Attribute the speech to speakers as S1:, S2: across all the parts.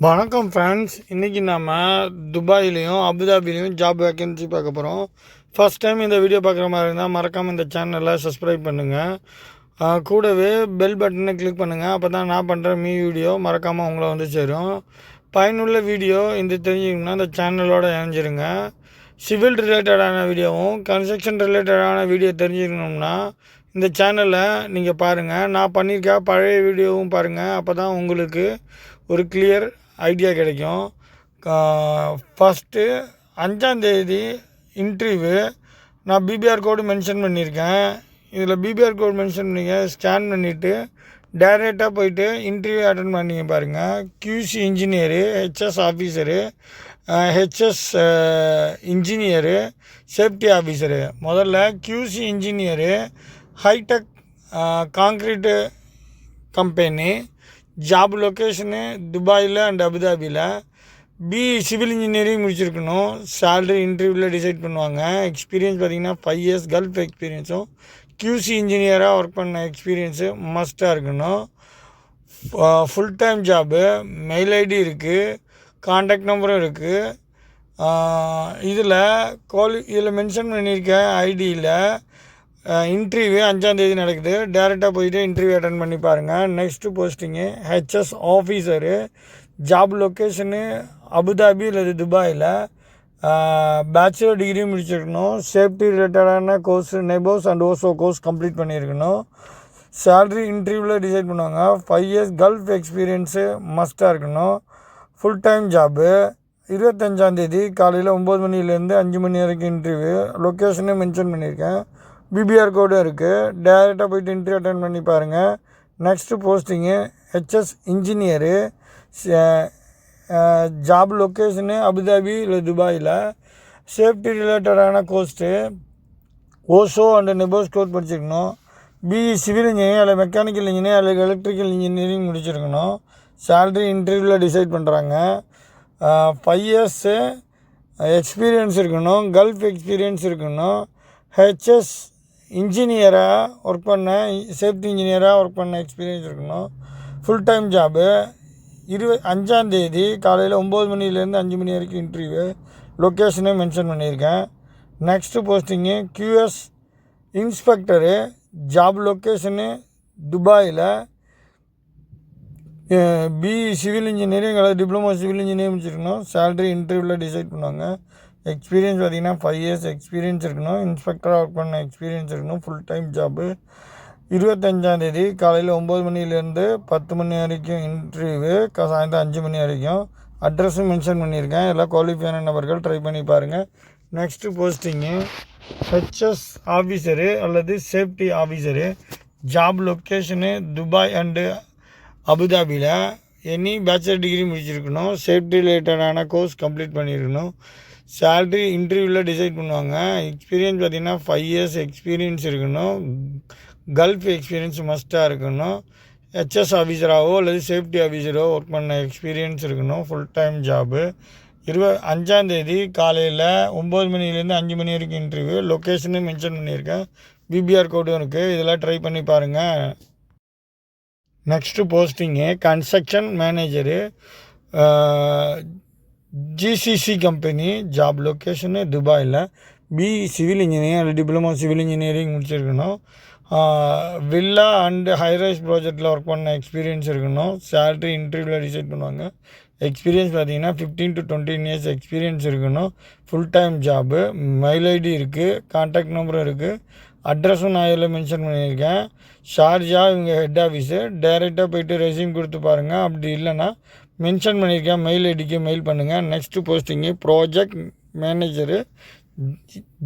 S1: வணக்கம் ஃப்ரெண்ட்ஸ் இன்றைக்கி நம்ம துபாயிலையும் அபுதாபிலையும் ஜாப் வேக்கன்சி பார்க்க போகிறோம் ஃபர்ஸ்ட் டைம் இந்த வீடியோ பார்க்குற மாதிரி இருந்தால் மறக்காமல் இந்த சேனலை சப்ஸ்கிரைப் பண்ணுங்கள் கூடவே பெல் பட்டனை கிளிக் பண்ணுங்கள் அப்போ தான் நான் பண்ணுற மீ வீடியோ மறக்காமல் உங்களை வந்து சேரும். பயனுள்ள வீடியோ இந்த தெரிஞ்சுக்கணும்னா இந்த சேனலோடு இணைஞ்சிருங்க. சிவில் ரிலேட்டடான வீடியோவும் கன்ஸ்ட்ரக்ஷன் ரிலேட்டடான வீடியோ தெரிஞ்சுக்கணும்னா இந்த சேனலை நீங்கள் பாருங்கள் நான் பண்ணியிருக்க பழைய வீடியோவும் பாருங்கள் அப்போ தான் உங்களுக்கு ஒரு கிளியர் ஐடியா கிடைக்கும். ஃபஸ்ட்டு அஞ்சாந்தேதி இன்டர்வியூ நான் பிபிஆர் கோடு மென்ஷன் பண்ணியிருக்கேன். இதில் பிபிஆர் கோடு மென்ஷன் பண்ணிங்க ஸ்கேன் பண்ணிவிட்டு டைரெக்டாக போயிட்டு இன்டர்வியூ அட்டன் பண்ணிங்க பாருங்கள் QC engineer HS officer HS engineer safety officer முதல்ல QC engineer hitech concrete company job location துபாயில் அண்ட் அபுதாபியில் பி சிவில் இன்ஜினியரிங் முடிச்சிருக்கணும். சேல்ரி இன்டர்வியூவில் டிசைட் பண்ணுவாங்க. எக்ஸ்பீரியன்ஸ் பார்த்தீங்கன்னா ஃபைவ் இயர்ஸ் கல்ஃப் எக்ஸ்பீரியன்ஸும் கியூசி இன்ஜினியராக ஒர்க் பண்ண எக்ஸ்பீரியன்ஸு மஸ்ட்டாக இருக்கணும். Full time job mail ID இருக்குது காண்டாக்ட் நம்பரும் இருக்குது இதில் குவாலி இதில் மென்ஷன் பண்ணியிருக்கேன் ஐடியில் இன்டர்வியூ அஞ்சாந்தேதி நடக்குது. டேரெக்டாக போயிட்டு இன்டர்வியூ அட்டன் பண்ணி பாருங்கள் next posting HS officer job location Abu Dhabi அல்லது துபாயில். பேச்சுலர் டிகிரி முடிச்சிருக்கணும். சேஃப்டி ரிலேட்டடான course NEBOSH and OSHA course complete பண்ணியிருக்கணும். சேல்ரி இன்டர்வியூவில் டிசைட் பண்ணுவாங்க. ஃபைவ் இயர்ஸ் கல்ஃப் எக்ஸ்பீரியன்ஸு மஸ்ட்டாக இருக்கணும். ஃபுல் டைம் ஜாபு இருபத்தஞ்சாந்தேதி காலையில் ஒம்பது மணிலேருந்து அஞ்சு மணி வரைக்கும் இன்டர்வியூ லொக்கேஷனே மென்ஷன் பண்ணியிருக்கேன். பிபிஆர் கோடும் இருக்குது டேரெக்டாக போய்ட்டு இன்டர்வியூ அட்டன் பண்ணி பாருங்கள் next posting HS engineer job location Abu Dhabi இல்லை துபாயில் சேஃப்டி ரிலேட்டடான course OSHA and NEBOSH code படிச்சிருக்கணும். பிஇ சிவில் இன்ஜினியரிங் அல்லது மெக்கானிக்கல் இன்ஜினியர் அல்லது எலக்ட்ரிக்கல் இன்ஜினியரிங் முடிச்சிருக்கணும். சேல்ரி இன்டர்வியூவில் டிசைட் பண்ணுறாங்க ஃபைவ் இயர்ஸு எக்ஸ்பீரியன்ஸ் இருக்கணும். கல்ஃப் எக்ஸ்பீரியன்ஸ் இருக்கணும். ஹெச்எஸ் இன்ஜினியராக ஒர்க் பண்ண சேஃப்டி இன்ஜினியராக ஒர்க் பண்ண எக்ஸ்பீரியன்ஸ் இருக்கணும். ஃபுல் டைம் ஜாபு இரு அஞ்சாந்தேதி காலையில் ஒம்பது மணிலேருந்து அஞ்சு மணி வரைக்கும் இன்டர்வியூ லொக்கேஷனே மென்ஷன் பண்ணியிருக்கேன். Next posting QS inspector job location துபாயில் பி சிவில் இன்ஜினியரிங் அல்லது டிப்ளமோ சிவில் இன்ஜினியரிங் முடிச்சிருக்கணும். சேலரி இன்டர்வியூவில் டிசைட் பண்ணுவாங்க. எக்ஸ்பீரியன்ஸ் பார்த்தீங்கன்னா ஃபைவ் இயர்ஸ் எக்ஸ்பீரியன்ஸ் இருக்கணும். இன்ஸ்பெக்டராக ஒர்க் பண்ண எக்ஸ்பீரியன்ஸ் இருக்கணும். ஃபுல் டைம் ஜாபு இருபத்தஞ்சாந்தேதி காலையில் ஒம்பது மணிலேருந்து பத்து மணி வரைக்கும் இன்டர்வியூ சாயந்தரம் அஞ்சு மணி வரைக்கும். அட்ரஸும் மென்ஷன் பண்ணியிருக்கேன். எல்லாம் குவாலிஃபையான நபர்கள் ட்ரை பண்ணி பாருங்கள் நெக்ஸ்ட்டு போஸ்டிங்கு ஹெச்எஸ் ஆஃபீஸரு அல்லது safety officer job location Dubai and அபுதாபியில் எனி பேச்சுலர் டிகிரி முடிச்சிருக்கணும். சேஃப்டி ரிலேட்டடான கோர்ஸ் கம்ப்ளீட் பண்ணியிருக்கணும் சேல்ரி இன்டர்வியூவில் டிசைட் பண்ணுவாங்க. எக்ஸ்பீரியன்ஸ் பார்த்திங்கன்னா ஃபைவ் இயர்ஸ் எக்ஸ்பீரியன்ஸ் இருக்கணும். கல்ஃப் எக்ஸ்பீரியன்ஸ் மஸ்ட்டாக இருக்கணும். ஹெச்எஸ் ஆஃபீஸராகவோ அல்லது சேஃப்டி ஆஃபீஸரோ ஒர்க் பண்ண எக்ஸ்பீரியன்ஸ் இருக்கணும். ஃபுல் டைம் ஜாபு இருப அஞ்சாந்தேதி காலையில் ஒம்பது மணிலேருந்து அஞ்சு மணி வரைக்கும் இன்டர்வியூ லொக்கேஷனும் மென்ஷன் பண்ணியிருக்கேன். பிபிஆர் கோடும் இருக்குது இதெல்லாம் ட்ரை பண்ணி பாருங்கள் next posting construction manager GCC company job location துபாயில். B civil engineering diploma civil engineering முடிச்சிருக்கணும். வில்லா அண்டு ஹைரைஸ் ப்ராஜெக்டில் ஒர்க் பண்ண எக்ஸ்பீரியன்ஸ் இருக்கணும். சேலரி இன்டர்வியூவில் டிசைட் பண்ணுவாங்க. எக்ஸ்பீரியன்ஸ் பார்த்தீங்கன்னா fifteen to twenty years experience இருக்கணும். Full time job mail ID இருக்குது கான்டாக்ட் நம்பரும் இருக்குது அட்ரஸும் நான் இதில் மென்ஷன் பண்ணியிருக்கேன். ஷார்ஜா இவங்க ஹெட் ஆஃபீஸு டைரெக்டாக போயிட்டு ரெசியூம் கொடுத்து பாருங்கள் அப்படி இல்லைன்னா மென்ஷன் பண்ணியிருக்கேன் மெயில் ஐடிக்கு மெயில் பண்ணுங்கள் next posting project manager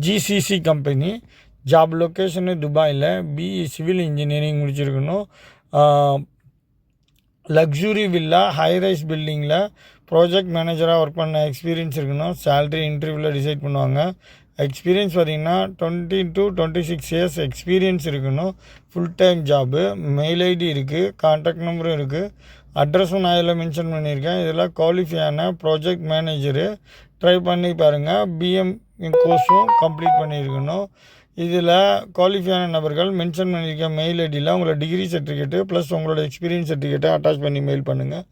S1: GCC company job location துபாயில். பிஇ சிவில் இன்ஜினியரிங் முடிச்சிருக்கணும். லக்ஸுரி வில்லா ஹைரைஸ் பில்டிங்கில் ப்ராஜெக்ட் மேனேஜராக ஒர்க் பண்ண எக்ஸ்பீரியன்ஸ் இருக்கணும். சேல்ரி இன்டர்வியூவில் டிசைட் பண்ணுவாங்க. எக்ஸ்பீரியன்ஸ் பார்த்தீங்கன்னா twenty to twenty six years experience இருக்கணும் full time job mail ID இருக்குது கான்டாக்ட் நம்பரும் இருக்குது அட்ரஸும் நான் இதில் மென்ஷன் பண்ணியிருக்கேன். இதில் குவாலிஃபையான ப்ராஜெக்ட் மேனேஜரு ட்ரை பண்ணி பாருங்கள் பிஎம் கோர்ஸும் கம்ப்ளீட் பண்ணியிருக்கணும். இதில் குவாலிஃபையான நபர்கள் மென்ஷன் பண்ணியிருக்க மெயில் ஐடியில் உங்களோட டிகிரி சர்டிஃபிகேட்டு ப்ளஸ் உங்களோட எக்ஸ்பீரியன்ஸ் சர்டிஃபிகேட்டை அட்டாச் பண்ணி மெயில் பண்ணுங்கள்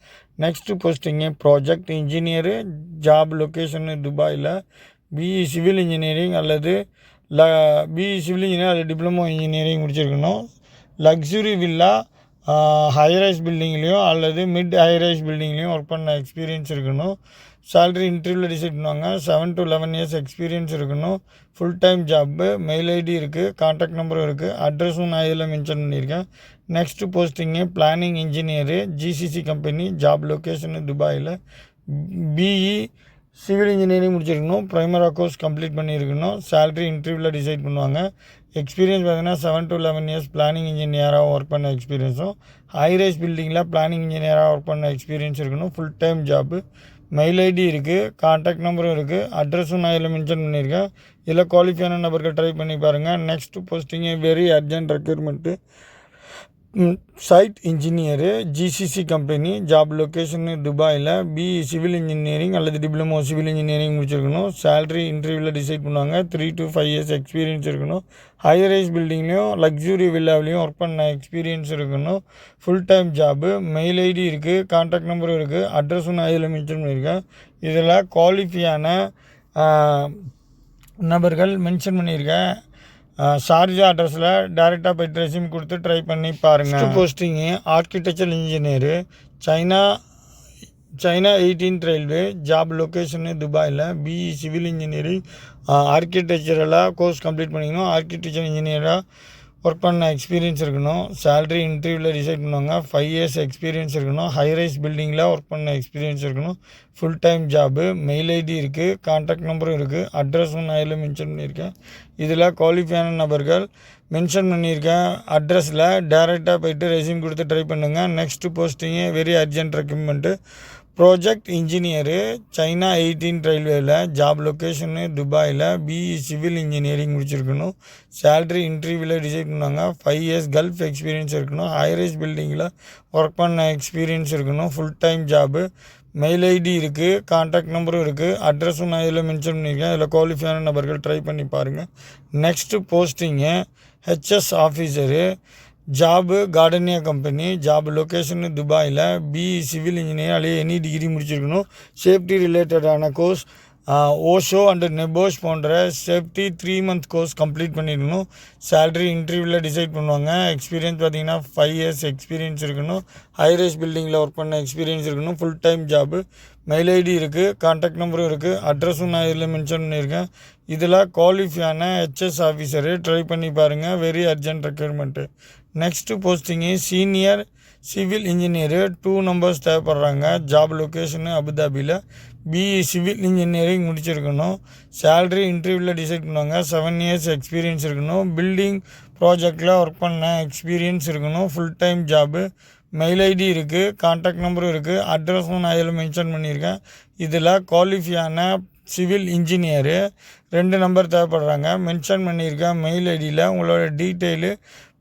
S1: next posting project engineer job location துபாயில். பிஇ சிவில் இன்ஜினியரிங் அல்லது ல பிஇ சிவில் இன்ஜினியர் அல்லது டிப்ளமோ இன்ஜினியரிங் முடிச்சிருக்கணும். லக்ஸுரி வில்லா ஹைரைஸ் பில்டிங்லேயும் அல்லது மிட் ஹைரைஸ் பில்டிங்லேயும் ஒர்க் பண்ண எக்ஸ்பீரியன்ஸ் இருக்கணும். சேலரி இன்டர்வியூவில் டிசைட் பண்ணுவாங்க. Seven to eleven years experience இருக்கணும். Full time job mail ID இருக்குது காண்டாக்ட் நம்பரும் இருக்குது அட்ரஸும் நான் இதில் மென்ஷன் பண்ணியிருக்கேன். Next posting planning engineer GCC company job location துபாயில். பிஇ சிவில் இன்ஜினியரிங் முடிச்சிருக்கணும். ப்ரைமரா கோர்ஸ் கம்ப்ளீட் பண்ணியிருக்கணும். சேலரி இன்டர்வியூவில் டிசைட் பண்ணுவாங்க. எக்ஸ்பீரியன்ஸ் பார்த்தீங்கன்னா seven to eleven years planning இன்ஜினியராக ஒர்க் பண்ண எக்ஸ்பீரியன்ஸும் ஹைரைஸ் பில்டிங்கில் பிளானிங் இன்ஜினியராக ஒர்க் பண்ண எக்ஸ்பீரியன்ஸ் இருக்கணும். Full time job mail ID இருக்குது காண்டாக்ட் நம்பரும் இருக்குது அட்ரஸும் நான் இதில் மென்ஷன் பண்ணியிருக்கேன். இதில் குவாலிஃபையான நபர்கள் ட்ரை பண்ணி பாருங்கள் next posting very urgent requirement site engineer GCC company job location துபாயில் பிஇ சிவில் இன்ஜினியரிங் அல்லது டிப்ளமோ சிவில் இன்ஜினியரிங் முடிச்சிருக்கணும். சேல்ரி இன்டர்வியூவில் டிசைட் பண்ணுவாங்க. Three to five years experience இருக்கணும். ஹைரைஸ் பில்டிங்லேயும் லக்ஸுரி வில்லாவிலையும் ஒர்க் பண்ண எக்ஸ்பீரியன்ஸ் இருக்கணும். Full time job mail ID இருக்குது கான்டாக்ட் நம்பரும் இருக்குது அட்ரஸும் நான் இதில் மென்ஷன் பண்ணியிருக்கேன். இதில் குவாலிஃபியான நபர்கள் மென்ஷன் பண்ணியிருக்கேன். ஷார்ஜா அட்ரஸில் டேரெக்டாக போய்ட்டு ரெசியூம் கொடுத்து ட்ரை பண்ணி பாருங்கள் posting architecture engineer China China eighteenth railway job location துபாயில் பிஇ சிவில் இன்ஜினியரிங் ஆர்கிடெக்சரெல்லாம் கோர்ஸ் கம்ப்ளீட் பண்ணிக்கணும். ஆர்கிடெக்சர் இன்ஜினியராக ஒர்க் பண்ண எக்ஸ்பீரியன்ஸ் இருக்கணும். சேல்ரி இன்டர்வியூவில் டிசைட் பண்ணுவாங்க. ஃபைவ் இயர்ஸ் எக்ஸ்பீரியன்ஸ் இருக்கணும். ஹை ரைஸ் பில்டிங்கில் ஒர்க் பண்ண எக்ஸ்பீரியன்ஸ் இருக்கணும். Full time job mail ID இருக்குது கான்டாக்ட் நம்பரும் இருக்குது அட்ரஸும் நான் இதில் மென்ஷன் பண்ணியிருக்கேன். இதில் குவாலிஃபையான நபர்கள் மென்ஷன் பண்ணியிருக்கேன். அட்ரஸில் டேரெக்டாக போயிட்டு ரெசியூம் கொடுத்து ட்ரை பண்ணுங்கள் next posting very urgent requirement project engineer China eighteen ரயில்வேயில் ஜாப் லொக்கேஷனு துபாயில் பிஇ சிவில் இன்ஜினியரிங் முடிச்சிருக்கணும். சேல்ரி இன்டர்வியூவில் டிசைட் பண்ணுவாங்க ஃபைவ் இயர்ஸ் கல்ஃப் எக்ஸ்பீரியன்ஸ் இருக்கணும். ஹைரேஜ் பில்டிங்கில் ஒர்க் பண்ண எக்ஸ்பீரியன்ஸ் இருக்கணும். Full time job mail ID இருக்குது கான்டாக்ட் நம்பரும் இருக்குது அட்ரஸும் நான் இதில் மென்ஷன் பண்ணியிருக்கேன் இதில் குவாலிஃபையான நபர்கள் ட்ரை பண்ணி பாருங்கள் next posting HS officer job Gardenia company job location துபாயில் பிஇ சிவில் இன்ஜினியர் அல்லது எனி டிகிரி முடிச்சிருக்கணும். சேஃப்டி ரிலேட்டடான கோர்ஸ் ஓஷோ அண்டு நெபோஷ் போன்ற safety three month course complete பண்ணியிருக்கணும் சேலரி இன்டர்வியூவில் டிசைட் பண்ணுவாங்க. எக்ஸ்பீரியன்ஸ் பார்த்தீங்கன்னா ஃபைவ் இயர்ஸ் எக்ஸ்பீரியன்ஸ் இருக்கணும். ஹைரைஸ் பில்டிங்கில் ஒர்க் பண்ண எக்ஸ்பீரியன்ஸ் இருக்கணும். Full time job mail ID இருக்குது கான்டாக்ட் நம்பரும் இருக்குது அட்ரஸும் நான் இதில் மென்ஷன் பண்ணியிருக்கேன். இதில் குவாலிஃபையான ஹெச்எஸ் ஆஃபீஸரு ட்ரை பண்ணி பாருங்கள் very urgent requirement next posting senior civil engineer two numbers தேவைப்படுறாங்க. Job location அபுதாபியில் பிஇ சிவில் இன்ஜினியரிங் முடிச்சிருக்கணும். சேல்ரி இன்டர்வியூவில் டிசைட் பண்ணுவாங்க. செவன் இயர்ஸ் எக்ஸ்பீரியன்ஸ் இருக்கணும். பில்டிங் ப்ராஜெக்டில் ஒர்க் பண்ண எக்ஸ்பீரியன்ஸ் இருக்கணும். Full time job mail ID இருக்குது கான்டாக்ட் நம்பரும் இருக்குது அட்ரஸும் நான் இதில் மென்ஷன் பண்ணியிருக்கேன். இதில் குவாலிஃபியான சிவில் இன்ஜினியரு ரெண்டு நம்பர் தேவைப்படுறாங்க. மென்ஷன் பண்ணியிருக்கேன். மெயில் ஐடியில் உங்களோட டீட்டெயிலு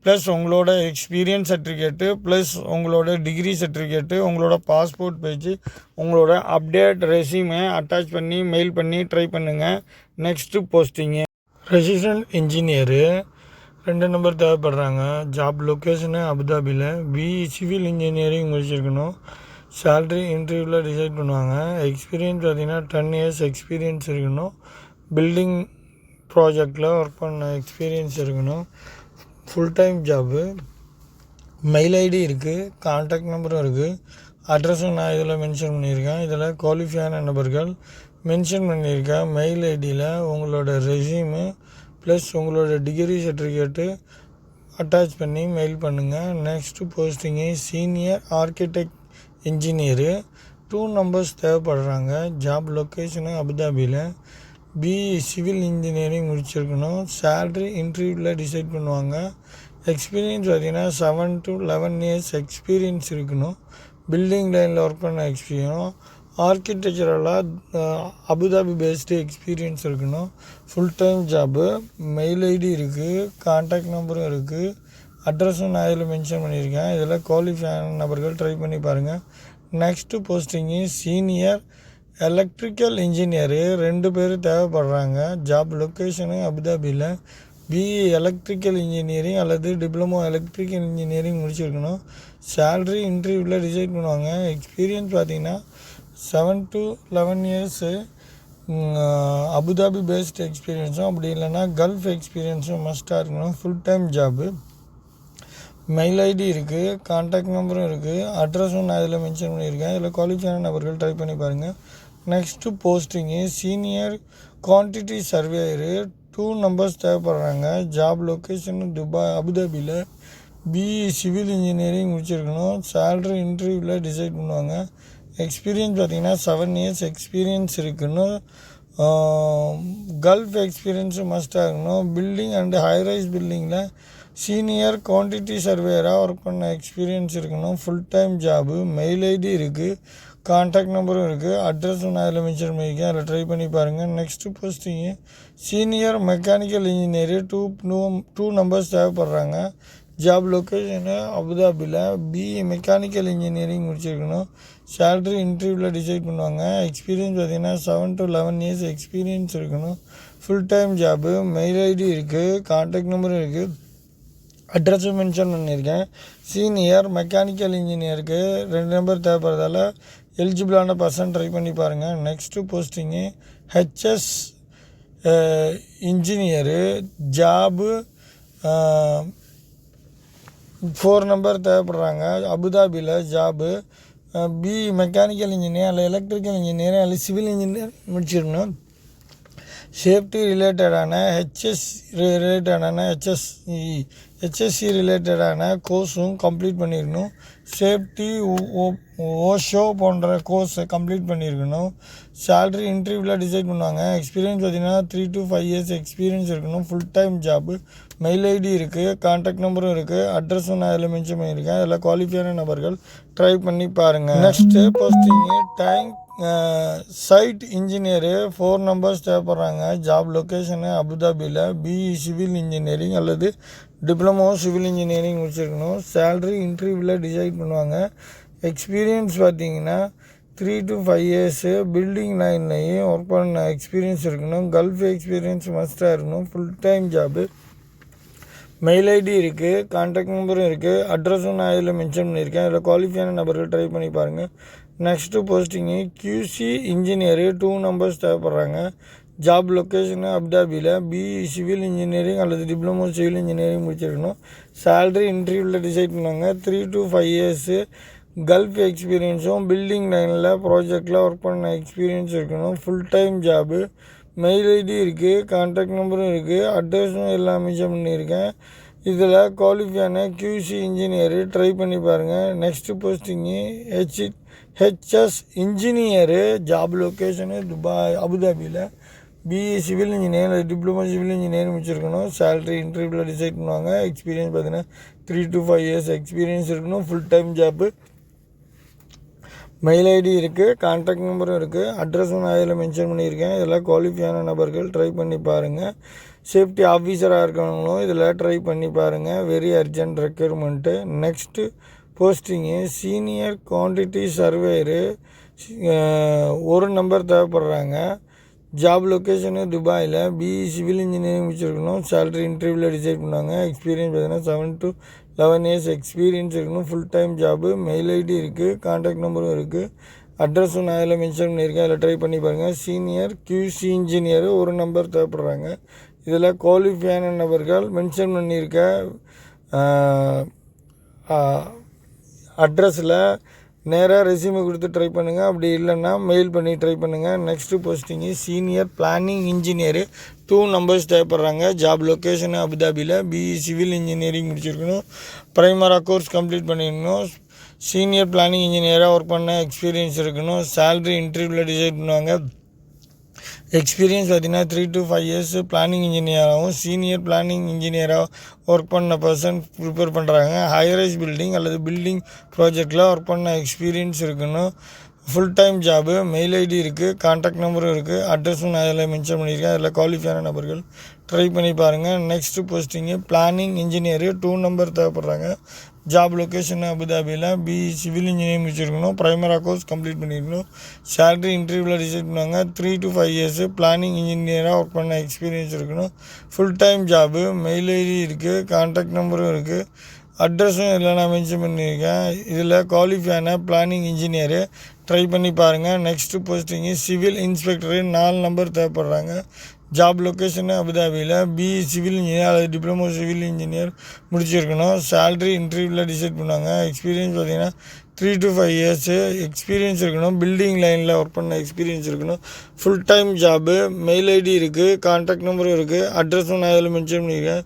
S1: ப்ளஸ் உங்களோட எக்ஸ்பீரியன்ஸ் சர்டிஃபிகேட்டு ப்ளஸ் உங்களோட டிகிரி சர்டிஃபிகேட்டு உங்களோட பாஸ்போர்ட் பேஜ் உங்களோட அப்டேட் ரெசியூமே அட்டாச் பண்ணி மெயில் பண்ணி ட்ரை பண்ணுங்கள் நெக்ஸ்ட்டு போஸ்டிங்கு ரெசிடென்ட் இன்ஜினியரு ரெண்டு நம்பர் தேவைப்படுறாங்க. ஜாப் லொக்கேஷனு அபுதாபியில் பிஇ சிவில் இன்ஜினியரிங் முடிச்சிருக்கணும். சேல்ரி இன்டர்வியூவில் டிசைட் பண்ணுவாங்க. எக்ஸ்பீரியன்ஸ் பார்த்தீங்கன்னா டென் இயர்ஸ் எக்ஸ்பீரியன்ஸ் இருக்கணும். பில்டிங் ப்ராஜெக்டில் ஒர்க் பண்ண எக்ஸ்பீரியன்ஸ் இருக்கணும். Full time job mail ID இருக்குது கான்டாக்ட் நம்பரும் இருக்குது அட்ரஸும் நான் இதில் மென்ஷன் பண்ணியிருக்கேன். இதில் குவாலிஃபையான நபர்கள் மென்ஷன் பண்ணியிருக்கேன். மெயில் ஐடியில் உங்களோட ரெஸ்யூமு ப்ளஸ் உங்களோட டிகிரி சர்டிஃபிகேட்டு அட்டாச் பண்ணி மெயில் பண்ணுங்கள் next posting senior architect engineer two numbers தேவைப்படுறாங்க. Job location அபுதாபியில் பிஇ சிவில் இன்ஜினியரிங் முடிச்சிருக்கணும். சேல்ரி இன்டர்வியூவில் டிசைட் பண்ணுவாங்க. எக்ஸ்பீரியன்ஸ் பார்த்தீங்கன்னா seven to eleven years experience இருக்கணும். பில்டிங் லைனில் ஒர்க் பண்ண எக்ஸ்பீரியனும் ஆர்கிடெக்சரலாக அபுதாபி பேஸ்டு எக்ஸ்பீரியன்ஸ் இருக்கணும். Full time job mail ID இருக்குது கான்டாக்ட் நம்பரும் இருக்குது அட்ரஸும் நான் இதில் மென்ஷன் பண்ணியிருக்கேன். இதில் குவாலிஃபை நபர்கள் ட்ரை பண்ணி பாருங்கள் next posting senior electrical engineer ரெண்டு பேர் தேவைப்படுறாங்க. ஜாப் லொக்கேஷனு அபுதாபியில் பிஇ எலக்ட்ரிக்கல் இன்ஜினியரிங் அல்லது டிப்ளமோ எலக்ட்ரிக்கல் இன்ஜினியரிங் முடிச்சிருக்கணும். சேல்ரி இன்டர்வியூவில் டிசைட் பண்ணுவாங்க. எக்ஸ்பீரியன்ஸ் பார்த்தீங்கன்னா seven to eleven years Abu Dhabi based எக்ஸ்பீரியன்ஸும் அப்படி இல்லைன்னா கல்ஃப் எக்ஸ்பீரியன்ஸும் மஸ்ட்டாக இருக்கணும். Full time job mail ID இருக்குது கான்டாக்ட் நம்பரும் இருக்குது அட்ரஸும் நான் இதில் மென்ஷன் பண்ணியிருக்கேன். இதில் குவாலிஃபையான நபர்கள் ட்ரை பண்ணி பாருங்கள் next posting senior quantity surveyor two numbers தேவைப்படுறாங்க. Job location Dubai அபுதாபியில் பிஇ சிவில் இன்ஜினியரிங் முடிச்சிருக்கணும். சேல்ரி இன்டர்வியூவில் டிசைட் பண்ணுவாங்க. எக்ஸ்பீரியன்ஸ் பார்த்திங்கன்னா செவன் இயர்ஸ் எக்ஸ்பீரியன்ஸ் இருக்குன்னு கல்ஃப் எக்ஸ்பீரியன்ஸு மஸ்ட் ஆகணும். பில்டிங் அண்டு ஹைரைஸ் பில்டிங்கில் சீனியர் குவான்டிட்டி சர்வேயராக ஒர்க் பண்ண எக்ஸ்பீரியன்ஸ் இருக்கணும். Full time job mail ID இருக்குது காண்டாக்ட் நம்பரும் இருக்குது அட்ரஸும் நான் அதில் மென்ஷன் பண்ணியிருக்கேன். அதில் ட்ரை பண்ணி பாருங்கள் next posting senior mechanical engineer two no two numbers தேவைப்படுறாங்க. Job location அபுதாபியில் பிஇ மெக்கானிக்கல் இன்ஜினியரிங் முடிச்சிருக்கணும். சேல்ரி இன்டர்வியூவில் டிசைட் பண்ணுவாங்க. எக்ஸ்பீரியன்ஸ் பார்த்தீங்கன்னா seven to eleven years experience இருக்கணும். Full time job mail ID இருக்குது காண்டாக்ட் நம்பரும் இருக்குது அட்ரஸும் மென்ஷன் பண்ணியிருக்கேன். சீனியர் மெக்கானிக்கல் இன்ஜினியருக்கு ரெண்டு நம்பர் தேவைப்படுறதால எலிஜிபிளான பர்சன் ட்ரை பண்ணி பாருங்கள் next posting HS engineer job four number தேவைப்படுறாங்க. அபுதாபியில் ஜாபு பி மெக்கானிக்கல் இன்ஜினியர் அல்ல எலக்ட்ரிக்கல் இன்ஜினியர் அல்ல சிவில் இன்ஜினியர் முடிச்சிடணும். சேஃப்டி ரிலேட்டடான ஹெச்எஸ் ரிலேட்டடான ஹெச்எஸ்இ ஹெச்எஸ்சி ரிலேட்டடான கோர்ஸும் கம்ப்ளீட் பண்ணிடணும். சேஃப்டி ஓஷோ போன்ற கோர்ஸை கம்ப்ளீட் பண்ணியிருக்கணும். சேல்ரி இன்டர்வியூவில் டிசைட் பண்ணுவாங்க. எக்ஸ்பீரியன்ஸ் பார்த்தீங்கன்னா three to five years experience இருக்கணும். Full time job mail ID இருக்குது கான்டாக்ட் நம்பரும் இருக்குது அட்ரஸும் நான் அதில் மென்ஷன் பண்ணியிருக்கேன். அதில் குவாலிஃபையான நபர்கள் ட்ரை பண்ணி பாருங்கள் next posting time site engineer four numbers தேவைப்படுறாங்க. Job location அபுதாபியில் பிஇ சிவில் இன்ஜினியரிங் அல்லது டிப்ளமோ சிவில் இன்ஜினியரிங் முடிச்சிருக்கணும். சேல்ரி இன்டர்வியூவில் டிசைட் பண்ணுவாங்க. எக்ஸ்பீரியன்ஸ் பார்த்தீங்கன்னா three to five years building லைன்லையும் work பண்ண எக்ஸ்பீரியன்ஸ் இருக்கணும். கல்ஃப் எக்ஸ்பீரியன்ஸ் மஸ்ட்டாக இருக்கணும். Full time job mail ID இருக்குது கான்டாக்ட் நம்பரும் இருக்குது அட்ரஸும் நான் இதில் மென்ஷன் பண்ணியிருக்கேன். அதில் குவாலிஃபையான நபர்கள் ட்ரை பண்ணி பாருங்கள் next posting QC engineer two numbers தேவைப்படுறாங்க job location அப்டாபியில் பிஇ சிவில் இன்ஜினியரிங் அல்லது டிப்ளமோ சிவில் இன்ஜினியரிங் முடிச்சிருக்கணும் சேல்ரி இன்டர்வியூவில் டிசைட் பண்ணாங்க three to five years Gulf எக்ஸ்பீரியன்ஸும் building லைனில் ப்ராஜெக்டில் ஒர்க் பண்ண எக்ஸ்பீரியன்ஸ் இருக்கணும் full time job mail ID இருக்குது கான்டாக்ட் நம்பரும் இருக்குது அட்ரஸும் எல்லாம் மென்ஷன் பண்ணியிருக்கேன் இதில் குவாலிஃபையான கியூசி இன்ஜினியரு ட்ரை பண்ணி பாருங்கள் next posting H HS engineer job location Dubai அபுதாபியில் BE civil engineer diploma civil engineer முடிச்சிருக்கணும். சேலரி இன்டர்வியூவில் டிசைட் பண்ணுவாங்க. எக்ஸ்பீரியன்ஸ் பார்த்தீங்கன்னா three to five years experience இருக்கணும். Full time job mail ID இருக்குது கான்டாக்ட் நம்பரும் இருக்குது அட்ரஸும் நான் இதில் மென்ஷன் பண்ணியிருக்கேன். இதெல்லாம் குவாலிஃபையான நபர்கள் ட்ரை பண்ணி பாருங்கள் சேஃப்டி ஆஃபீஸராக இருக்கவங்களும் இதில் ட்ரை பண்ணி பாருங்கள் very urgent requirement next posting senior quantity surveyor ஒரு நம்பர் தேவைப்படுறாங்க. ஜாப் லொக்கேஷனு துபாயில் பிஇ சிவில் இன்ஜினியரிங் முடிச்சிருக்கணும் சேலரி இன்டர்வியூவில் டிசைட் பண்ணுவாங்க. எக்ஸ்பீரியன்ஸ் பார்த்தீங்கன்னா seven to eleven years experience இருக்கணும். Full time job mail ID இருக்குது கான்டாக்ட் நம்பரும் இருக்குது அட்ரஸும் நான் அதில் மென்ஷன் பண்ணியிருக்கேன். அதில் ட்ரை பண்ணி பாருங்கள் சீனியர் கியூசி இன்ஜினியர் ஒரு நம்பர் தேவைப்படுறாங்க. இதில் குவாலிஃபையான நபர்கள் மென்ஷன் பண்ணியிருக்க அட்ரஸில் நேராக ரெசியூமை கொடுத்து ட்ரை பண்ணுங்கள் அப்படி இல்லைன்னா மெயில் பண்ணி ட்ரை பண்ணுங்கள் next posting senior planning engineer two numbers தேவைப்படுறாங்க job location அபுதாபியில். பிஇ சிவில் இன்ஜினியரிங் முடிச்சிருக்கணும். ப்ரைமரா கோர்ஸ் கம்ப்ளீட் பண்ணியிருக்கணும் சீனியர் பிளானிங் இன்ஜினியராக ஒர்க் பண்ண எக்ஸ்பீரியன்ஸ் இருக்கணும். சேல்ரி இன்டர்வியூவில் டிசைட் பண்ணுவாங்க. எக்ஸ்பீரியன்ஸ் பார்த்தீங்கன்னா three to five years planning இன்ஜினியராகவும் senior planning இன்ஜினியராக ஒர்க் பண்ண பர்சன் ப்ரிப்பேர் பண்ணுறாங்க ஹைரைஸ் பில்டிங் அல்லது பில்டிங் ப்ராஜெக்டில் ஒர்க் பண்ண எக்ஸ்பீரியன்ஸ் இருக்குன்னு. Full time job mail ID இருக்குது கான்டாக்ட் நம்பரும் இருக்குது அட்ரஸும் நான் அதில் மென்ஷன் பண்ணியிருக்கேன். அதில் குவாலிஃபையான நபர்கள் ட்ரை பண்ணி பாருங்கள் next posting planning engineer two number தேவைப்படுறாங்க. Job location அபுதாபியில் பி சிவில் இன்ஜினியரிங் முடிச்சிருக்கணும். ப்ரைமரா கோர்ஸ் கம்ப்ளீட் பண்ணியிருக்கணும் சேலரி இன்டர்வியூவில் ரிசைட் பண்ணுவாங்க. Three to five years planning இன்ஜினியராக ஒர்க் பண்ண எக்ஸ்பீரியன்ஸ் இருக்கணும். Full time job mail ID இருக்குது கான்டாக்ட் நம்பரும் இருக்குது அட்ரஸும் இதில் நான் மென்ஷன் பண்ணியிருக்கேன். இதில் குவாலிஃபையான பிளானிங் இன்ஜினியரு ட்ரை பண்ணி பாருங்கள் நெக்ஸ்ட்டு போஸ்டிங்கு சிவில் இன்ஸ்பெக்டரு நாலு நம்பர் தேவைப்படுறாங்க. ஜாப் லொக்கேஷன் அபுதாபியில் பிஇ சிவில் இன்ஜினியர் அல்லது டிப்ளமோ சிவில் இன்ஜினியர் முடிச்சிருக்கணும். சேல்ரி இன்டர்வியூவில் டிசைட் பண்ணுவாங்க எக்ஸ்பீரியன்ஸ் பார்த்தீங்கன்னா three to five years experience இருக்கணும். பில்டிங் லைனில் ஒர்க் பண்ண எக்ஸ்பீரியன்ஸ் இருக்கணும். Full time job mail ID இருக்குது கான்டாக்ட் நம்பரும் இருக்குது அட்ரஸும் நான் இதில் மென்ஷன் பண்ணியிருக்கேன்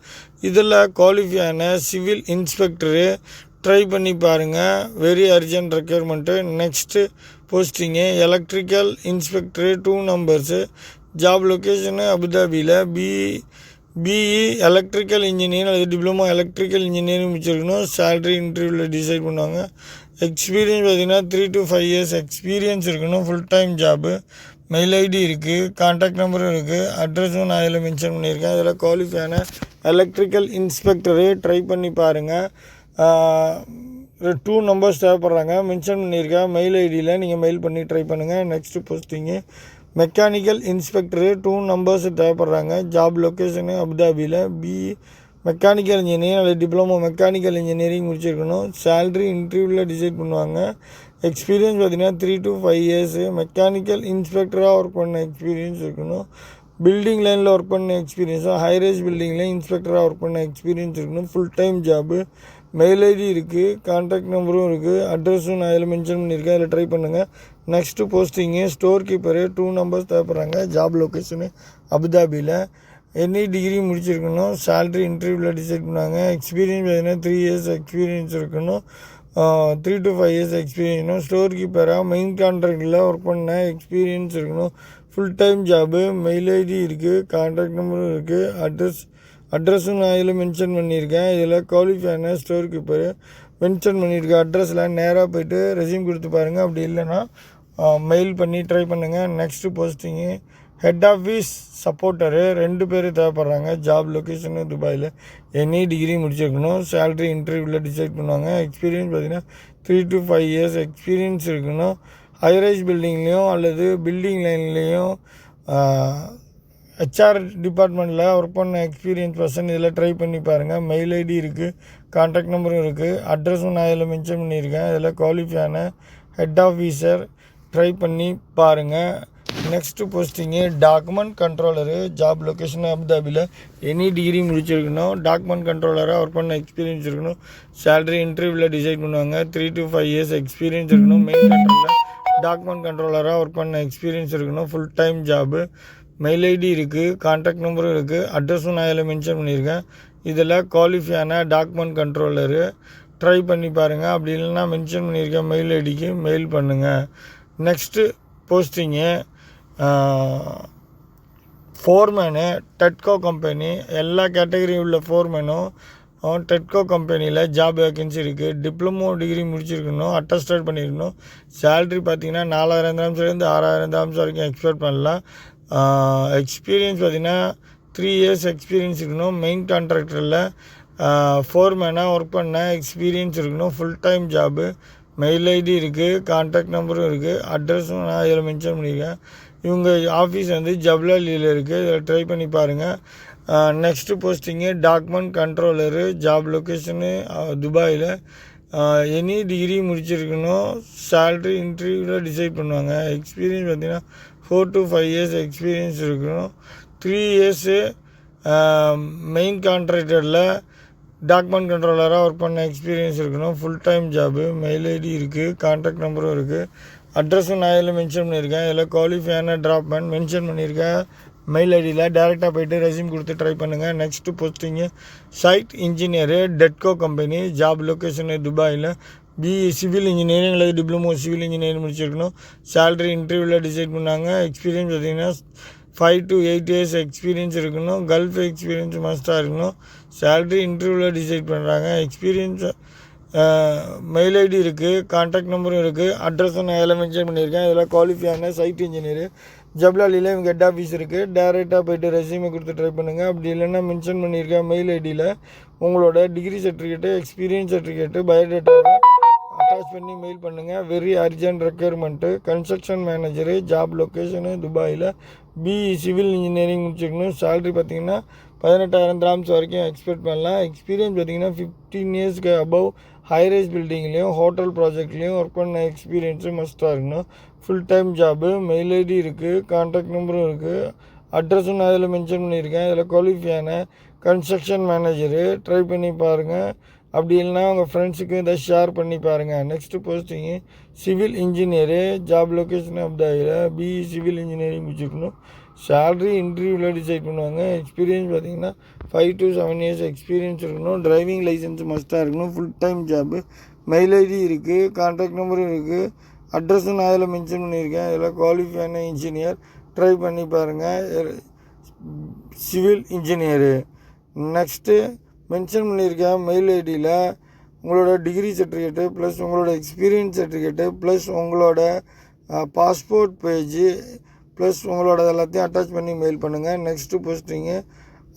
S1: இதில் குவாலிஃபையான சிவில் இன்ஸ்பெக்டரு ட்ரை பண்ணி பாருங்கள் very urgent requirement next posting electrical inspector two numbers job location அபுதாபியில் பி பிஇ எலக்ட்ரிக்கல் இன்ஜினியர் அல்லது டிப்ளமோ எலக்ட்ரிக்கல் இன்ஜினியரிங் முடிச்சிருக்கணும் சேலரி இன்டர்வியூவில் டிசைட் பண்ணுவாங்க எக்ஸ்பீரியன்ஸ் பார்த்தீங்கன்னா three to five years experience இருக்கணும் full time job mail ID இருக்குது contact நம்பரும் இருக்குது அட்ரஸும் நான் இதில் மென்ஷன் பண்ணியிருக்கேன் இதில் குவாலிஃபையான எலக்ட்ரிக்கல் இன்ஸ்பெக்டரு ட்ரை பண்ணி பாருங்கள் டூ நம்பர்ஸ் தேவைப்படுறாங்க மென்ஷன் பண்ணியிருக்கேன் மெயில் ஐடியில் நீங்கள் மெயில் பண்ணி ட்ரை பண்ணுங்கள் next posting mechanical inspector two numbers தேவைப்படுறாங்க. Job location அபுதாபியில். பி மெக்கானிக்கல் இன்ஜினியர் அல்லது டிப்ளமோ மெக்கானிக்கல் இன்ஜினியரிங் முடிச்சிருக்கணும். சேல்ரி இன்டர்வியூவில் டிசைட் பண்ணுவாங்க. எக்ஸ்பீரியன்ஸ் பார்த்தீங்கன்னா three to five years mechanical இன்ஸ்பெக்டராக work பண்ண எக்ஸ்பீரியன்ஸ் இருக்கணும். பில்டிங் லைனில் ஒர்க் பண்ண எக்ஸ்பீரியன்ஸும் ஹைரேஜ் பில்டிங்கில் இன்ஸ்பெக்டராக ஒர்க் பண்ண எக்ஸ்பீரியன்ஸ் இருக்கணும். Full time job mail ID இருக்குது கான்டாக்ட் நம்பரும் இருக்குது அட்ரஸும் நான் இதில் மென்ஷன் பண்ணியிருக்கேன் அதில் ட்ரை பண்ணுங்கள் next posting store keeper two numbers தேவைப்படுறாங்க job location அபுதாபியில் எனி டிகிரி முடிச்சிருக்கணும் சேல்ரி இன்டர்வியூவில் டிசைட் பண்ணாங்க எக்ஸ்பீரியன்ஸ் பார்த்தீங்கன்னா த்ரீ இயர்ஸ் எக்ஸ்பீரியன்ஸ் இருக்கணும். Three to five years experience store கீப்பராக main கான்ட்ராக்டில் ஒர்க் பண்ண எக்ஸ்பீரியன்ஸ் இருக்கணும். Full time job mail ID இருக்குது கான்டாக்ட் நம்பரும் இருக்குது அட்ரஸ் அட்ரஸும் நான் இதில் மென்ஷன் பண்ணியிருக்கேன். இதில் குவாலிஃபையான ஸ்டோர் கீப்பர் மென்ஷன் பண்ணியிருக்கேன் அட்ரஸில் நேராக போய்ட்டு ரெசியூம் கொடுத்து பாருங்கள் அப்படி இல்லைன்னா மெயில் பண்ணி ட்ரை பண்ணுங்கள் next posting head office supporter ரெண்டு பேர் தேவைப்படுறாங்க. ஜாப் லொக்கேஷனு துபாயில். எனி டிகிரி முடிச்சிருக்கணும். சேல்ரி இன்டர்வியூவில் டிசைட் பண்ணுவாங்க. எக்ஸ்பீரியன்ஸ் பார்த்தீங்கன்னா three to five years experience இருக்கணும். ஹைரைஸ் பில்டிங்லேயும் அல்லது பில்டிங் லைன்லேயும் ஹெச்ஆர் டிபார்ட்மெண்ட்டில் ஒர்க் பண்ண எக்ஸ்பீரியன்ஸ் பர்சன் இதில் ட்ரை பண்ணி பாருங்கள் மெயில் ஐடி இருக்குது கான்டாக்ட் நம்பரும் இருக்குது அட்ரஸும் நான் இதில் மென்ஷன் பண்ணியிருக்கேன். இதில் குவாலிஃபையான ஹெட் ஆஃபீஸர் ட்ரை பண்ணி பாருங்கள் next posting document controller job location அபுதாபியில் எனி டிகிரி முடிச்சிருக்கணும். டாக்குமெண்ட் கண்ட்ரோலராக ஒர்க் பண்ண எக்ஸ்பீரியன்ஸ் இருக்கணும். சேலரி இன்டர்வியூவில் டிசைட் பண்ணுவாங்க. Three to five years experience இருக்கணும். மெயின் கண்ட்ரோலில் டாக்குமெண்ட் கண்ட்ரோலராக ஒர்க் பண்ண எக்ஸ்பீரியன்ஸ் இருக்கணும். Full time job mail ID இருக்குது கான்டாக்ட் நம்பரும் இருக்குது அட்ரஸும் நான் இதில் மென்ஷன் பண்ணியிருக்கேன். இதில் குவாலிஃபையான டாக்குமெண்ட் கண்ட்ரோலரு ட்ரை பண்ணி பாருங்கள் அப்படி இல்லைன்னா மென்ஷன் பண்ணியிருக்கேன் மெயில் ஐடிக்கு மெயில் பண்ணுங்கள் next posting foreman Tedco company எல்லா கேட்டகரியும் உள்ள ஃபோர்மேனும் டெட்கோ கம்பெனியில் ஜாப் வேக்கன்சி இருக்குது டிப்ளமோ டிகிரி முடிச்சிருக்கணும் அட்டஸ்டட் பண்ணியிருக்கணும் சேல்ரி பார்த்தீங்கன்னா நாலாயிரம் திராம்ஸ்லேருந்து ஆறாயிரம் திராம்ஸ் வரைக்கும் எக்ஸ்பெக்ட் பண்ணலாம். எக்ஸ்பீரியன்ஸ் பார்த்தீங்கன்னா த்ரீ இயர்ஸ் எக்ஸ்பீரியன்ஸ் இருக்கணும். மெயின் கான்ட்ராக்டரில் ஃபோர்மேனாக ஒர்க் பண்ண எக்ஸ்பீரியன்ஸ் இருக்கணும். Full time job mail ID இருக்குது கான்டாக்ட் நம்பரும் இருக்குது அட்ரஸும் நான் இதில் மென்ஷன் பண்ணியிருக்கேன் இவங்க ஆஃபீஸ் வந்து ஜப்லாலியில் இருக்குது இதில் ட்ரை பண்ணி பாருங்கள் next posting document controller job location துபாயில். எனி டிகிரி முடிச்சிருக்கணும். சேல்ரி இன்டர்வியூவில் டிசைட் பண்ணுவாங்க. எக்ஸ்பீரியன்ஸ் பார்த்தீங்கன்னா four to five years experience இருக்கணும். த்ரீ இயர்ஸு மெயின் கான்ட்ராக்டரில் டாக்குமெண்ட் கண்ட்ரோலராக ஒர்க் பண்ண எக்ஸ்பீரியன்ஸ் இருக்கணும். Full time job mail ID இருக்குது கான்டாக்ட் நம்பரும் இருக்குது அட்ரஸும் நான் இதில் மென்ஷன் பண்ணியிருக்கேன். இதில் குவாலிஃபையான ட்ராப்மேன் மென்ஷன் பண்ணியிருக்கேன். மெயில் ஐடியில் டேரெக்டாக போய்ட்டு ரெசியூம் கொடுத்து ட்ரை பண்ணுங்கள் next posting site engineer Tedco company job location துபாயில் பிஇ சிவில் இன்ஜினியரிங் அல்லது டிப்ளமோ சிவில் இன்ஜினியரிங் முடிச்சிருக்கணும். சேலரி இன்டர்வியூவில் டிசைட் பண்ணாங்க. எக்ஸ்பீரியன்ஸ் பார்த்தீங்கன்னா five to eight years experience இருக்கணும். கல்ஃப் எக்ஸ்பீரியன்ஸ் மஸ்ட்டாக இருக்கணும். சேலரி இன்டர்வியூவில் டிசைட் பண்ணுறாங்க எக்ஸ்பீரியன்ஸ் மெயில் ஐடி இருக்குது கான்டாக்ட் நம்பரும் இருக்குது அட்ரஸும் நான் எல்லாம் மென்ஷன் பண்ணியிருக்கேன். இதில் குவாலிஃபையான சைட் இன்ஜினியர் ஜப்லாலியில் இவங்க ஹெட் ஆஃபீஸ் இருக்குது டேரெக்டாக போய்ட்டு ரெசியூமை கொடுத்து ட்ரை பண்ணுங்கள் அப்படி இல்லைன்னா மென்ஷன் பண்ணியிருக்கேன் மெயில் ஐடியில் உங்களோட டிகிரி சர்டிஃபிகேட்டு எக்ஸ்பீரியன்ஸ் சர்டிஃபிகேட்டு பயோடேட்டாவை அட்டாச் பண்ணி மெயில் பண்ணுங்கள் very urgent requirement construction manager job location துபாயில் பிஇ சிவில் இன்ஜினியரிங் முடிச்சிருக்கணும். சேலரி பார்த்தீங்கன்னா பதினெட்டாயிரம் கிராம்ஸ் வரைக்கும் எக்ஸ்பெக்ட் பண்ணலாம். எக்ஸ்பீரியன்ஸ் பார்த்தீங்கன்னா ஃபிஃப்டீன் இயர்ஸ்க்கு அபவ் ஹைரைஸ் பில்டிங்லேயும் ஹோட்டல் ப்ராஜெக்ட்லேயும் ஒர்க் பண்ண எக்ஸ்பீரியன்ஸு மஸ்ட்டாக இருக்கணும். Full time job mail ID இருக்குது கான்டாக்ட் நம்பரும் இருக்குது அட்ரஸும் நான் இதில் மென்ஷன் பண்ணியிருக்கேன். இதில் குவாலிஃபையான கன்ஸ்ட்ரக்ஷன் மேனேஜரு ட்ரை பண்ணி பாருங்கள் அப்படி இல்லைனா உங்கள் ஃப்ரெண்ட்ஸுக்கு இதை ஷேர் பண்ணி பாருங்கள் next posting civil engineer job location அப்டாயில் BE civil engineering முடிச்சுக்கணும் சேலரி இன்டர்வியூவில் டிசைட் பண்ணுவாங்க. எக்ஸ்பீரியன்ஸ் பார்த்தீங்கன்னா five to seven years experience இருக்கணும். டிரைவிங் லைசன்ஸ் மஸ்ட்டாக இருக்கணும். Full time job mail ID இருக்குது கான்டாக்ட் நம்பரும் இருக்குது அட்ரஸும் நான் அதில் மென்ஷன் பண்ணியிருக்கேன். இதில் குவாலிஃபைன இன்ஜினியர் ட்ரை பண்ணி பாருங்கள் சிவில் இன்ஜினியரு நெக்ஸ்ட்டு மென்ஷன் பண்ணியிருக்கேன். மெயில் ஐடியில் உங்களோட டிகிரி சர்டிஃபிகேட்டு ப்ளஸ் உங்களோட எக்ஸ்பீரியன்ஸ் சர்டிஃபிகேட்டு ப்ளஸ் உங்களோட பாஸ்போர்ட் பேஜு ப்ளஸ் உங்களோட எல்லாத்தையும் அட்டாச் பண்ணி மெயில் பண்ணுங்கள் next posting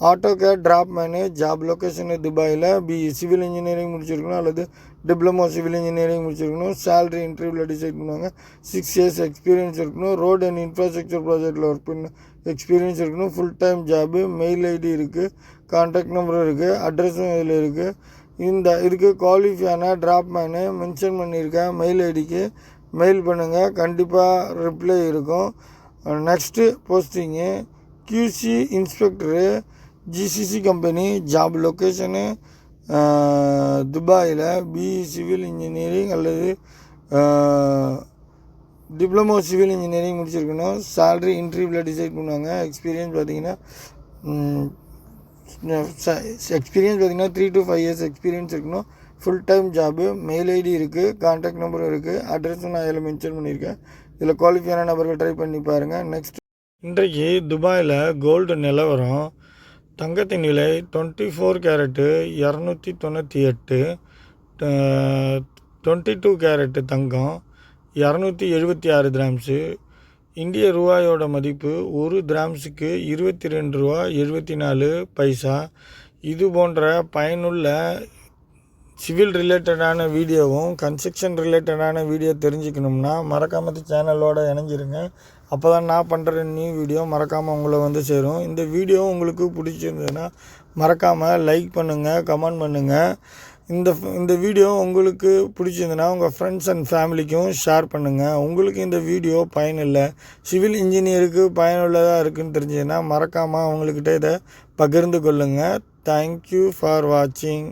S1: AutoCAD draftsman job location துபாயில் பி சிவில் இன்ஜினியரிங் முடிச்சிருக்கணும் அல்லது டிப்ளமோ சிவில் இன்ஜினியரிங் முடிச்சிருக்கணும். சேலரி இன்டர்வியூவில் டிசைட் பண்ணுவாங்க. சிக்ஸ் இயர்ஸ் எக்ஸ்பீரியன்ஸ் இருக்கணும். ரோட் அண்ட் இன்ஃப்ராஸ்ட்ரக்சர் ப்ராஜெக்ட்டில் ஒர்க் பண்ண எக்ஸ்பீரியன்ஸ் இருக்கணும். Full time job mail ID இருக்குது கான்டாக்ட் நம்பரும் இருக்குது அட்ரஸும் இதில் இருக்குது இந்த இதுக்கு குவாலிஃபையான ட்ராப் மேனு மென்ஷன் பண்ணியிருக்கேன். மெயில் ஐடிக்கு மெயில் பண்ணுங்கள் கண்டிப்பாக ரிப்ளை இருக்கும். Next posting QC inspector GCC company job location துபாயில் பிஇ சிவில் இன்ஜினியரிங் அல்லது டிப்ளமோ சிவில் இன்ஜினியரிங் முடிச்சிருக்கணும். சேல்ரி இன்டர்வியூவில் டிசைட் பண்ணுவாங்க. எக்ஸ்பீரியன்ஸ் பார்த்திங்கன்னா எக்ஸ்பீரியன்ஸ் பார்த்தீங்கன்னா three to five years experience இருக்கணும் full time job mail ID இருக்குது காண்டாக்ட் நம்பரும் இருக்குது அட்ரஸும் நான் இதில் மென்ஷன் பண்ணியிருக்கேன். இதில் குவாலிஃபையான நபர்கள் ட்ரை பண்ணி பாருங்கள் நெக்ஸ்ட் இன்றைக்கு துபாயில் கோல்டு நிலவரம் தங்கத்தின் விலை டுவெண்ட்டி ஃபோர் கேரட்டு இரநூத்தி தொண்ணூற்றி எட்டு டுவெண்ட்டி டூ கேரட்டு தங்கம் இரநூத்தி எழுபத்தி ஆறு கிராம்ஸு இந்திய ரூபாயோட மதிப்பு ஒரு கிராம்ஸுக்கு இருபத்தி ரெண்டு ரூபா எழுபத்தி நாலு பைசா. இது போன்ற பயனுள்ள சிவில் ரிலேட்டடான வீடியோவும் கன்ஸ்ட்ரக்ஷன் ரிலேட்டடான வீடியோ தெரிஞ்சுக்கணும்னா மறக்காம சேனலோட இணைஞ்சிருங்க. அப்போ தான் நான் பண்ணுற நியூ வீடியோ மறக்காமல் உங்களை வந்து சேரும். இந்த வீடியோ உங்களுக்கு பிடிச்சிருந்ததுன்னா மறக்காமல் லைக் பண்ணுங்கள் கமெண்ட் பண்ணுங்கள் இந்த இந்த வீடியோ உங்களுக்கு பிடிச்சிருந்ததுன்னா உங்கள் ஃப்ரெண்ட்ஸ் அண்ட் ஃபேமிலிக்கும் ஷேர் பண்ணுங்கள் உங்களுக்கு இந்த வீடியோ பயனில்லை. சிவில் இன்ஜினியருக்கு பயனுள்ளதாக இருக்குதுன்னு தெரிஞ்சதுன்னா மறக்காமல் அவங்கக்கிட்ட இதை பகிர்ந்து கொள்ளுங்கள் தேங்க்யூ ஃபார் வாட்சிங்